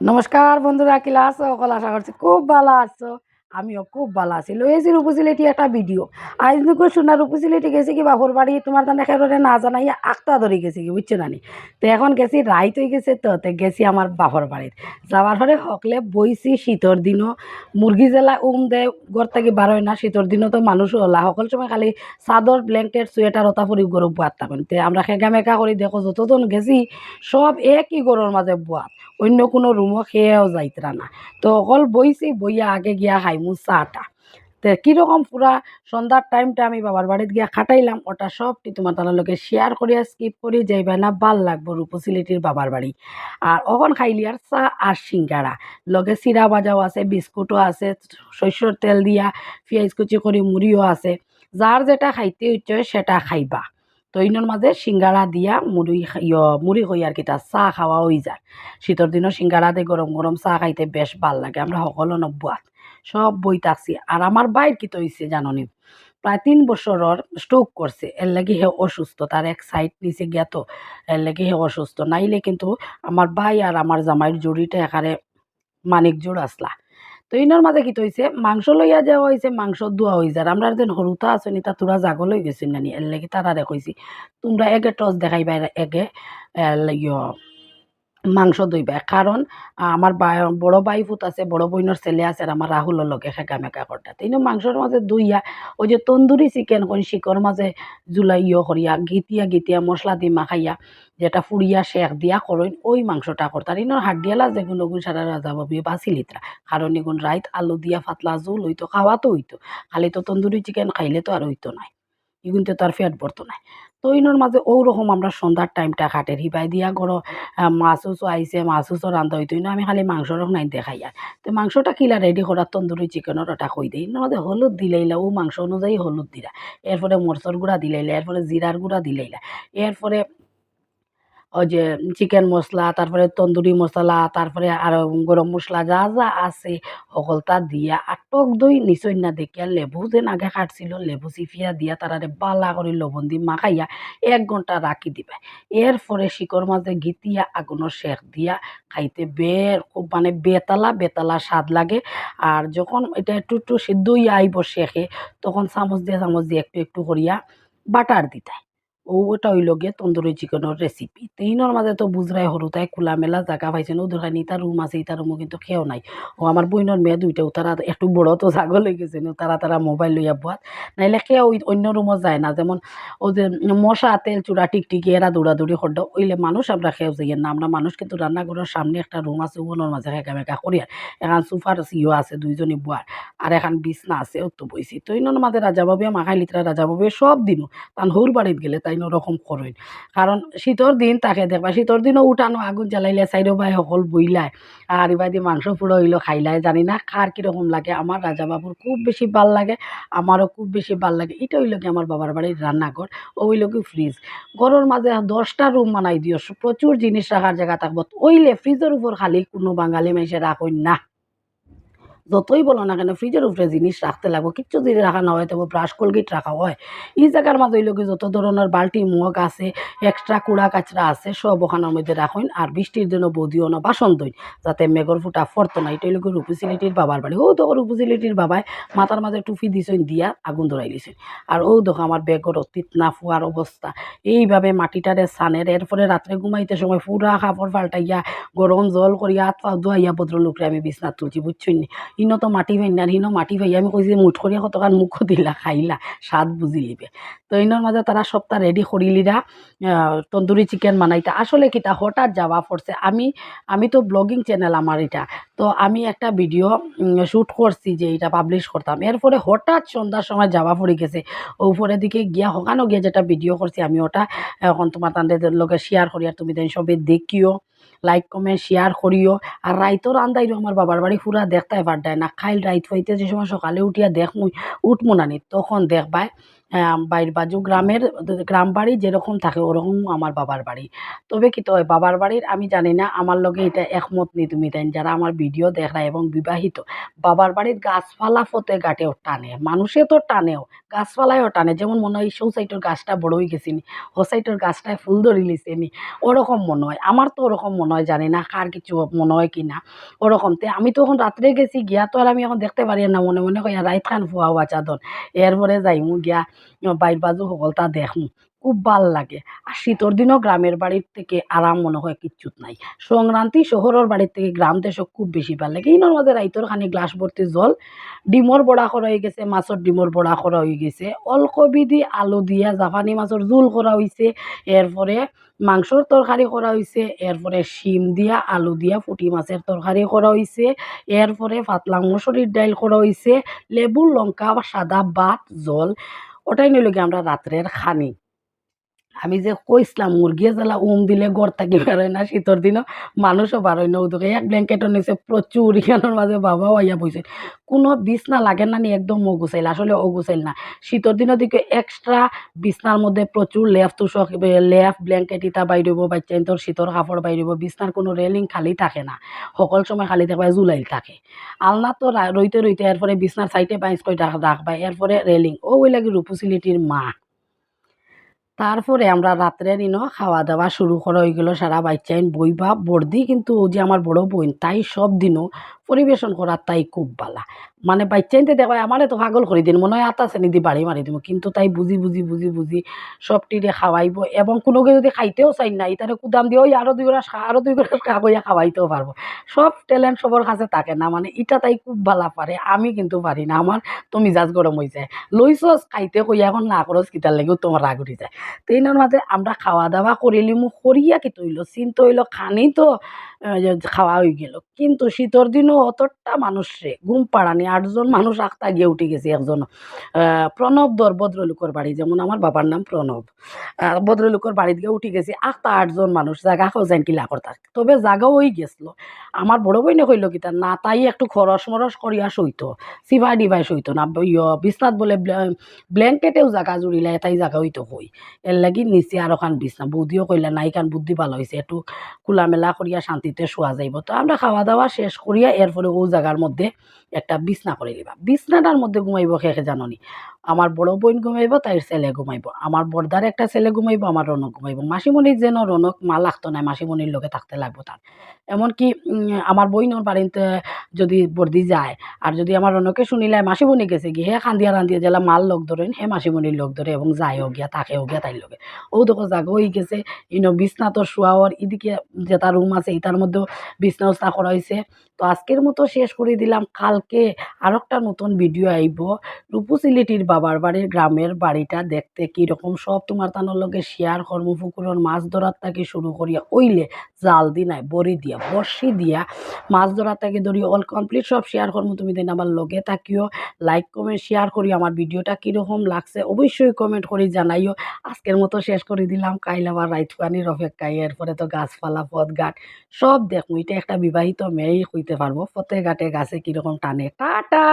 নমস্কার বন্ধুরা কিলা সকল আশা করছি খুব ভালো আছো। আমিও খুব ভালো আছি। লইয়েছি রূপসিলেটি একটা ভিডিও আজ দেখো শোনার রূপসিলেটি গেছি কি বাপর বাড়ি তোমার তানে খেরোরে না জানাইয়া আখতা ধরে গেছি কি বুঝছ নানি তো এখন গেছি রাইত হয়ে গেছে তো গেছি আমার বাপর বাড়ির যাওয়ার পরে হকলে বইছি শীতর দিনও মুরগি জেলা উম দে ঘর থেকে বার হয় না শীতর দিনও তো মানুষ ওলা সকল সময় খালি চাদর ব্ল্যাঙ্কেট সোয়েটার ওটা পরি গরম বুয়াত থাকেন তে আমরা খেগা মেকা করে দেখো, যতজন গেছি, সব একই গরুর মাঝে বুয়াত অন্য কোনো রুমও খেয়েও যাইতরা না। তো অকল বইছি বইয়া আগে গিয়া খাইমু চাটা তো কীরকম পুরা সন্ধ্যার টাইমটা আমি বাবার বাড়িতে গিয়া খাটাইলাম, ওটা সবটি তোমার তার লগে শেয়ার করিয়া স্কিপ করি, যাইবে না ভালো লাগবো রূপসিলিটির বাবার বাড়ি। আর অখন খাইলি আর চা আর সিঙ্গারা। লগে চিরা বাজাও আছে, বিস্কুটও আছে শস্যর তেল দিয়া, পেঁয়াজ কুচি করি, মুড়িও আছে। যার যেটা খাইতে ইচ্ছে সেটা খাইবা। তো ইনোর মাঝে সিঙ্গারা দিয়া মুড়ি ইয়, মুড়ি হই আর কিতা চাহ খাওয়া হয়ে যায়। শীতর দিনও সিঙ্গারা দিয়ে গরম গরম চাহ খাইতে বেশ ভালো লাগে, আমরা সকলো নব্বাত সব বই থাকছি আর আমার বাইর কি হইছে জাননি? প্রায় তিন বছরের স্ট্রোক করছে এর লাগি হে অসুস্থ তার এক সাইড নিচে গিয়া তো এর লাগি হে অসুস্থ। নাইলে কিন্তু আমার ভাই আর আমার জামাইয়ের জুড়িটা এখানে মানিক জোড় আসলা তো ইনোর মাঝে কি হয়েছে মাংস লইয়া যাওয়া হয়েছে মাংস ধোয়া হয়ে যায় আমরা যেন সৰুতা আছে নি, তা তোরা জাগো লই গেছি নানি। এর লাগি তারা দেখছি তোমরা এগে টস দেখাইবা, এগে ইয় মাংস দইবা কারণ আমার বড় বাই ফুট আছে, বড় বইনের ছেলে আছে আর আমার রাহুলের লগে খেকা মেকা করতে তিনও মাংসর মাঝে দইয়া ওই যে তন্দুরি চিকেন কোন শিকর মাঝে জুলাই ইয় করিয়া গিতিয়া গিতিয়া মশলা দি মাখাইয়া, যেটা ফুড়িয়া শেখ দিয়া করইন ওই মাংসটা করতার ইনোর হাড্ডিয়ালা যেগুন ওগুন সারা রাজা বাবি বাঁচি লিত্রা কারণ এগুন রাইত আলু দিয়া ফাতলা জোল হইতো খাওয়া তো হইতো খালি তো তন্দুরি চিকেন খাইলে তো আর হইতো নাই। এগুনতে তো আর ফেট পড়তো নাই। তো ইনোর মাঝে ওরকম আমরা সন্ধ্যার টাইমটা খাটের হিপাই দিয়া গড় মাছ উচো আইসে মাছ উচো রান্ধা হইতো না আমি খালি মাংস রক নাই দেখাই আর তো মাংসটা কিলা রেডি করার তন্দুরি চিকেনের ওটা কই দিই নদে হলুদ দিলাইলা ও মাংস অনুযায়ী হলুদ দিলা। এরপরে মরচর গুঁড়া দিলাইলা এরপরে জিরার গুঁড়া দিলাইলা এরপরে ওই যে চিকেন মশলা তারপরে তন্দুরি মশলা তারপরে আর গরম মশলা যা যা আছে, সকলটা দিয়া আর টক দই নিচই না দেখিয়া লেবু যেন আগে কাটছিল, লেবু চিফিয়া দিয়া তারারে বালা করে লবণ দি মাখাইয়া এক ঘণ্টা রাখি দিবা। এরপরে শিকর মাঝে গিতিয়া আগুনের শেখ দিয়া, খাইতে বের খুব মানে বেতালা বেতালা স্বাদ লাগে। আর যখন এটা একটু একটু সিদ্ধ আইব শেখে তখন চামচ দিয়ে চামচ দিয়ে একটু একটু করিয়া বাটার দিতাই ও ওটা হইল গিয়ে তন্দুরি চিকেনের রেসিপি তো ইনোর মাঝে তো বুজরাই সরু তাই খোলামেলা জায়গা পাইছেন ও দোকানি তার রুম আছে ইতার রুমও কিন্তু খেও নাই। ও আমার বইনের মেয়ে দুইটাও তারা একটু বড় তো ছাগল হয়ে গেছে তারা তারা মোবাইল লইয়া বোয়াত নাইলে খেয়ে ওই অন্য রুমও যায় না, যেমন ও যে মশা তেল চূড়া টিকটিকি এরা দৌড়াদৌড়ি হড ওইলে মানুষ আমরা খেয়েও যাই না, আমরা মানুষ কিন্তু রান্নাঘরের সামনে একটা রুম আছে ওনার মাঝে খেকা মেকা করি আর এখন সুফার সিও আছে, দুইজনী বুয়ার আর এখন বিছনা আছে ও তো বইছি। তো ইনোর মাঝে রাজাবাবু মাখাই লিতরা রাজাবাবু সব দিনও তান হৌর বাড়িত গেলে তাই ওরকম করেন। কারণ শীতর দিন তাকে দেখবা শীতর দিনও উঠানো, আগুন জ্বালাইলে চাইরো বাই সকল বইলায় আর দিয়ে মাংস পুরো হইল খাইলায় জানি না কার কীরকম লাগে আমার রাজাবাবুর খুব বেশি ভালো লাগে আমারও খুব বেশি ভালো লাগে। এটা হইল কি আমার বাবার বাড়ির রান্নাঘর ও হইল কি ফ্রিজ ঘরের মাঝে দশটা রুম বানাই দিও প্রচুর জিনিস রাখার জায়গা থাকব। ওইলে ফ্রিজের উপর খালি কোনো বাঙালি মেসে রাখুন না। যতই বলো না কেন ফ্রিজের উপরে জিনিস রাখতে লাগবো, কিচ্ছু যদি রাখা না হয়, তবে ব্রাশ কলগেট রাখা হয়। এই জায়গার মাঝে হইল কি যত ধরনের বাল্টি মগ আছে এক্সট্রা কুড়া কাচরা আছে, সব ওখানের মধ্যে রাখুন আর বৃষ্টির দিনও বদিও না, বাসন দইন যাতে মেঘর ফুটা ফরতো না। এটা হইল কি রূপসিলিটির বাবার বাড়ি। ও তো রূপসিলিটির বাবায় মাথার মাঝে টুপি দিছেন, দিয়া আগুন ধরাই দিছেন। আর ও দেখো আমার বেগর অতীত না ফুয়ার অবস্থা। এইভাবে মাটিটারে সানের, এরপরে রাত্রে ঘুমাইতে সময় পুরা কাপড় পাল্টাইয়া গরম জল করিয়া পা ধোয়াইয়া ভদ্রলোকরে আমি বিছনাত তুলছি বুঝছই নি? ইনো তো মাটি ভাইনার হিনো মাটি ভাই আমি কইছি মুঠ করিয়া কতক্ষণ মুখ দিলা খাইলা, স্বাদ বুঝি লিবে তো ইনোর মাঝে তারা সপ্তাহ রেডি করিলিরা তন্দুরি চিকেন বানাইতা আসলে কিটা হঠাৎ যাওয়া পড়ছে আমি আমি তো ব্লগিং চ্যানেল আমার এটা। তো আমি একটা ভিডিও শ্যুট করছি যে এটা পাবলিশ করতাম এরপরে হঠাৎ সন্ধ্যার সময় যাওয়া পড়ে গেছে। উপরের দিকে গিয়া হকানো গিয়ে যেটা ভিডিও করছি আমি ওটা এখন তোমার তাদের লোকে শেয়ার করি আর তুমি তাই সবে দেখিও। লাইক কমেন্ট শেয়ার করিও। আর রাইতও আন্দাইরও আমার বাবার বাড়ি ফুরা দেখতে পারডায় না। খাইল রাইত হইতে যে সময় সকালে উঠিয়া দেখ মুই, উঠমু নানি তখন দেখবাই বাইর বাজু গ্রামের গ্রাম বাড়ি যেরকম থাকে ওরকম আমার বাবার বাড়ি। তবে কি তয় বাবার বাড়ির আমি জানি না, আমার লগে এটা একমত নি তুমি তাই। যারা আমার ভিডিও দেখা এবং বিবাহিত, বাবার বাড়ির গাছপালা ফতে গাটেও টানে, মানুষে তো টানেও, গাছপালায়ও টানে। যেমন মনে হয় সৌ সাইটের গাছটা বড় হয়ে গেছে নি ও গাছটায় ফুল ধরে লিছে নি ওরকম মনে হয়। আমার তো ওরকম মনে হয়, জানি না কার কিছু মনে হয় কি না, ওরকম। তে আমি তো এখন রাত্রে গেছি, গিয়া তো আর আমি এখন দেখতে পারি না, মনে মনে কই রাইত খান ফুয়া হওয়া চাদন এরপরে যাইমু গিয়া বাইর বাজু সকলটা দেখমু। খুব ভালো লাগে। আর শীতর দিনও গ্রামের বাড়ির থেকে আরাম মনে হয় কিচ্ছুত নাই। সংক্রান্তি শহরের বাড়ির থেকে গ্রাম দেশে খুব বেশি ভালো লাগে। ইনোর মাঝে রাইতর খানি গ্লাস ভর্তি জল ডিমর বড়া করা হয়ে গেছে মাছের ডিমর বড়া করা হয়ে গেছে। অলকবি দি আলু দিয়া, জাপানি মাছের জোল করা হয়েছে এরপরে মাংসর তরকারি করা হয়েছে এরপরে শিম দিয়া, আলু দিয়া ফুটি মাছের তরকারি করা হয়েছে এরপরে পাতলা মুসুরির ডাইল করা হয়েছে লেবু লঙ্কা সাদা ভাত, জল ওটাই নিল কি আমরা রাত্রের খানি। আমি যে কইছিলাম, মুরগিয়ে জ্বালা উম দিলে গড় থাকি বেরোয় না শীতর দিনও মানুষও বারোয় না ওদিকে এক ব্ল্যাঙ্কেটও নিচে প্রচুর ইখানোর মাঝে বাবাও আইয়া বইছে কোনো বিছনা লাগে না নি, একদম ও গুছাইল আসলে ও গুছাইল না শীতর দিনের দিকে এক্সট্রা বিছনার মধ্যে প্রচুর লেফ তুষক লেফ ব্ল্যাঙ্কেট ইটা বাইরব বাচ্চা তোর শীতর কাপড় বাইরব বিছনার কোনো রেলিং খালি থাকে না। সকল সময় খালি থাকবে জুলাইল থাকে। আলনা তো রইতে রইতে এরপরে বিছনার সাইডে বাইশ করে রাখবা এরপরে রেলিং ও ওই লাগে রূপসিলিটির মা। তারপরে আমরা রাত্রে নিন খাওয়া দাওয়া শুরু করা হয়ে গেলো সারা বাচ্চাইন বইবা বর্দি কিন্তু ও যে আমার বড় বোন, তাই সব দিনও পরিবেশন করার তাই খুব বালা। মানে বাচ্চাইনতে দেখো, আমারে তো পাগল করে দিন মনে হয় আতা শ্রেণি দি বাড়ি মারি দিব কিন্তু তাই বুঝি বুঝি বুঝি বুঝি সবটিরে খাওয়াইব এবং কোনোকে যদি খাইতেও চাই না তারে কুদাম দিয়ে ওই আরও দুই গ্লাস খা আরও দুই গ্লাস খা কইয়া খাওয়াইতেও পারব। সব ট্যালেন্ট সবার কাছে থাকে না মানে এটা তাই খুব ভালা পারে, আমি কিন্তু পারি না, আমার তো মিজাজ গরম হয়ে যায়। লইছস খাইতে কইয়া এখন না করস কিতার লাগেও তোমার রাগ উঠি যায়। ট্রেনের মাঝে আমরা খাওয়া দাওয়া করিলি মু করিয়া কি তৈল চিন তৈল খানি তো খাওয়া হয়ে গেল। কিন্তু শীতর দিনও অতটা মানুষ রে ঘুম পাড়ানি আটজন মানুষ আখতা গিয়ে উঠে গেছে একজন প্রণব দর ভদ্রলোকের বাড়ি যেমন আমার বাবার নাম প্রণব। আহ, ভদ্রলোকের বাড়িতে গিয়ে উঠে গেছে আখতা আটজন মানুষ জাগা খোঁজেন কিলা করতা তবে জাগাও হয়ে গেছিল। আমার বড় বইনে কইল কি তার না তাই একটু খরচ মরস করিয়া সইত সিভাই ডিভাই সইত না ইয় বিছনাত বলে ব্লে- ব্ল্যাঙ্কেটেও জাগা জুড়িলে তাই জাগা হইতো কই এর লাগি নিচে আর ওখান বিছনা। বৌদিও কইলা নাই কান বুদ্ধি ভালো হয়েছে একটু খোলামেলা করিয়া শান্তিতে শোয়া যাইব। তো আমরা খাওয়া দাওয়া শেষ করিয়া এরপরে ও জায়গার মধ্যে একটা বিছনা করে দিবা বিছনাটার মধ্যে ঘুমাইব শেষে জাননি আমার বড় বোন ঘুমাইব, তাইর ছেলে ঘুমাইব। আমার বর্দার একটা ছেলে ঘুমাইব, আমার রনক ঘুমাইব। মাসিমণির যেন রনক মা লাগতো না, মাসিমণির লোকে থাকতে লাগবো তার। এমনকি আমার বইনর বাড়িতে যদি বর্দি যায়, আর যদি আমার রনকে শুনিলে মাসিমণি গেছে কি হে খান্দিয়া রান্দিয়া জেলা মাল লোক ধরেন, হে মাসিমণির লোক ধরে এবং যায়ও গিয়া, থাকেও গিয়া তাইর লগে। ও দেখো জাগো হয়ে গেছে, ইনো বিছনা তো শোয়াওয়ার এদিকে যেটা রুম আছে এটার মধ্যেও বিছনা করা হয়েছে তো আজকের মতো শেষ করে দিলাম। কালকে আর একটা নতুন ভিডিও আইব। রূপসিলিটির বাবার বাড়ির গ্রামের বাড়িটা দেখতে কীরকম? সব তোমার তানোর লগে শেয়ার কর্ম। পুকুরের মাছ ধরার থেকে শুরু করিয়া ওইলে জাল দি নাই বড়ি দিয়া বর্ষি দিয়া মাছ ধরার থেকে ধরি অল কমপ্লিট সব শেয়ার কর্ম। তুমি দিন আমার লগে থাকিও। লাইক কমেন্ট শেয়ার করি আমার ভিডিওটা কীরকম লাগছে। অবশ্যই কমেন্ট করে জানাইও। আজকের মতো শেষ করে দিলাম। কাইল আবার রাইতপানির অপেক্ষায়। এরপরে তো গাছপালা পথ ঘাট সব দেখুন এটা একটা বিবাহিত মেয়েই কইতে পারব। প্রত্যেক ঘাটে গাছে কীরকম টানে। টাটা!